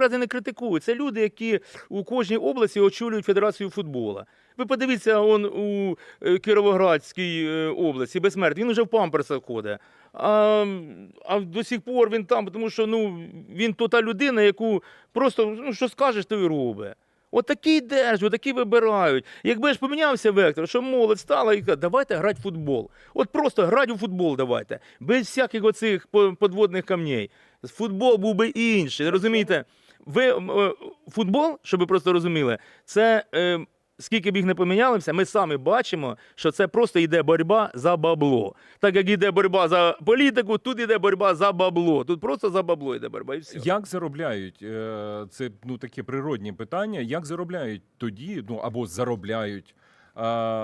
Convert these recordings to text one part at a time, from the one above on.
Ради не критикують. Це люди, які у кожній області очолюють Федерацію футболу. Ви подивіться, он у е, Кіровоградській е, області безсмертний, він уже в памперсах ходить. А, а до сих пор він там, тому що ну, він то та людина, яку просто ну, що скажеш, то й робить. От такі йдеш, такі вибирають. Якби ж помінявся вектор, що молодь стала і каже, давайте грати в футбол. От просто грати у футбол давайте, без всяких оцих подводних камней. Футбол був би інший. Розумієте, ви е, футбол, щоб ви просто розуміли, це. Е, Скільки б їх не помінялися, ми самі бачимо, що це просто йде боротьба за бабло. Так як йде боротьба за політику, тут йде боротьба за бабло. Тут просто за бабло йде боротьба і все. Як заробляють? Е, Це ну таке природні питання. Як заробляють тоді, ну або заробляють е,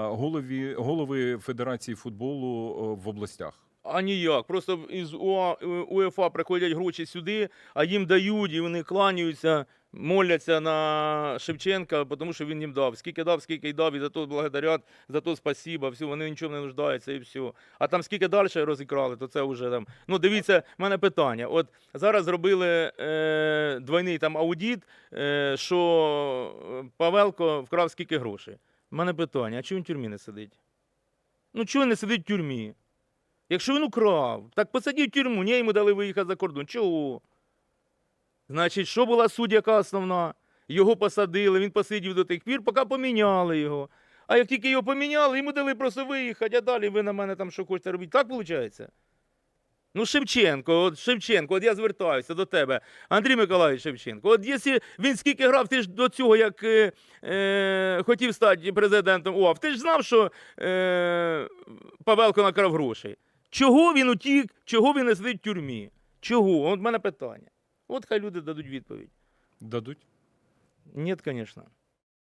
голові голови Федерації футболу в областях? А ніяк. Просто із е, приходять гроші сюди, а їм дають, і вони кланяються, моляться на Шевченка, тому що він їм дав. Скільки дав, скільки й дав, і за то благодарять, за то спасіба, все, вони нічого не нуждаються і все. А там скільки далі розікрали, то це вже там. Ну, дивіться, в мене питання. От зараз зробили е, двойний там аудит, е, що Павелко вкрав скільки грошей. У мене питання, а чому в тюрмі не сидить? Ну, чого не сидить в тюрмі? Якщо він украв, так посадіть в тюрму, ні, йому дали виїхати за кордон. Чого? Значить, що була суть яка основна? Його посадили, він посидів до тих пір, поки поміняли його. А як тільки його поміняли, йому дали просто виїхати, а далі ви на мене там що хочете робити. Так виходить? Ну, Шевченко, от Шевченко, от я звертаюся до тебе, Андрій Миколаївич Шевченко. От якщо він скільки грав, ти ж до цього, як е, е, хотів стати президентом УАФ, ти ж знав, що е, Павелко накрав грошей. Чого він утік, чого він не сидить в тюрмі? Чого? От в мене питання. От хай люди дадуть відповідь. Дадуть? Ні, звісно.